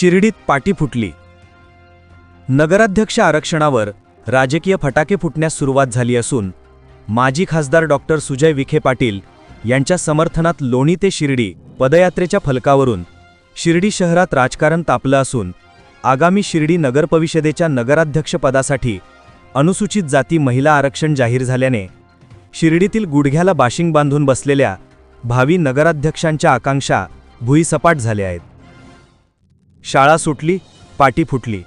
शिर्डीत पाटी फुटली. नगराध्यक्ष आरक्षणावर राजकीय फटाके फुटण्यास सुरुवात झाली असून माजी खासदार डॉक्टर सुजय विखे पाटील यांच्या समर्थनात लोणी ते शिर्डी पदयात्रेच्या फलकावरून शिर्डी शहरात राजकारण तापलं असून आगामी शिर्डी नगरपरिषदेच्या नगराध्यक्षपदासाठी अनुसूचित जाती महिला आरक्षण जाहीर झाल्याने शिर्डीतील गुडघ्याला बाशिंग बांधून बसलेल्या भावी नगराध्यक्षांच्या आकांक्षा भुईसपाट झाल्या आहेत. शाळा सुटली पाटी फुटली.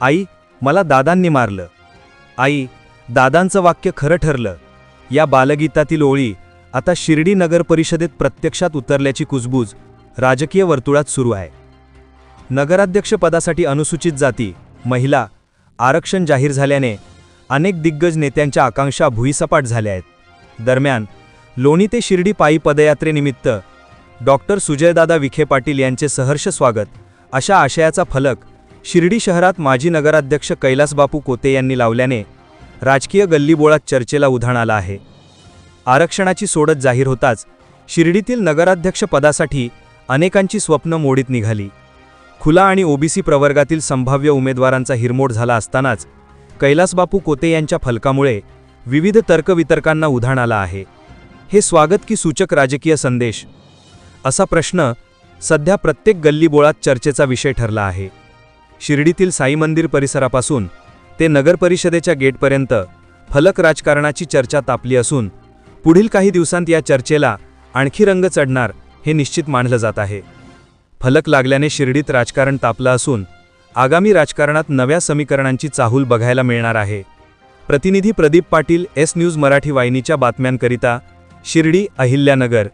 आई मला दादांनी मारलं. आई दादांचं वाक्य खरं ठरलं. या बालगीतातील ओळी आता शिर्डी नगर परिषदेत प्रत्यक्षात उतरल्याची कुजबूज राजकीय वर्तुळात सुरू आहे. नगराध्यक्षपदासाठी अनुसूचित जाती महिला आरक्षण जाहीर झाल्याने अनेक दिग्गज नेत्यांच्या आकांक्षा भुईसपाट झाल्या आहेत. दरम्यान लोणी ते शिर्डी पायी पदयात्रेनिमित्त डॉक्टर सुजयदादा विखे पाटील यांचे सहर्ष स्वागत अशा आशयाचा फलक शिर्डी शहरात माजी नगराध्यक्ष कैलासबापू कोते यांनी लावल्याने राजकीय गल्लीबोळात चर्चेला उधाण आला आहे. आरक्षणाची सोडत जाहीर होताच शिर्डीतील नगराध्यक्ष पदासाठी अनेकांची स्वप्न मोडीत निघाली. खुला आणि ओबीसी प्रवर्गातील संभाव्य उमेदवारांचा हिरमोड झाला असतानाच कैलासबापू कोते यांच्या फलकामुळे विविध तर्कवितर्कांना उधाण आला आहे. हे स्वागत की सूचक राजकीय संदेश? असा प्रश्न सध्या प्रत्येक गल्लीबोळात चर्चेचा विषय ठरला आहे. शिर्डीतील साई मंदिर परिसरापासून ते नगरपरिषदेच्या गेटपर्यंत फलक राजकारणाची चर्चा तापली असून पुढील काही दिवसांत या चर्चेला आणखी रंग चढणार हे निश्चित मानलं जात आहे. फलक लागल्याने शिर्डीत राजकारण तापलं असून आगामी राजकारणात नव्या समीकरणांची चाहूल बघायला मिळणार आहे. प्रतिनिधी प्रदीप पाटील एस न्यूज मराठी वाहिनीच्या बातम्यांकरिता शिर्डी अहिल्यानगर.